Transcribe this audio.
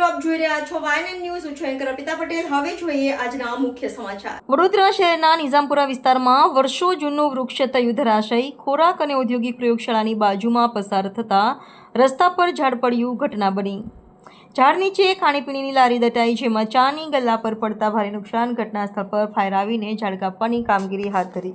જોઈ અને ઔદ્યોગિક પ્રયોગશાળાની બાજુમાં પસાર થતા રસ્તા પર ઝાડ પડ્યું ઘટના બની. ઝાડ નીચે ખાણીપીણીની લારી દટાઈ, જેમાં ચાની ગલ્લા પર પડતા ભારે નુકસાન ઘટના સ્થળ પર ફાયર આવીને ઝાડ કાપવાની કામગીરી હાથ ધરી.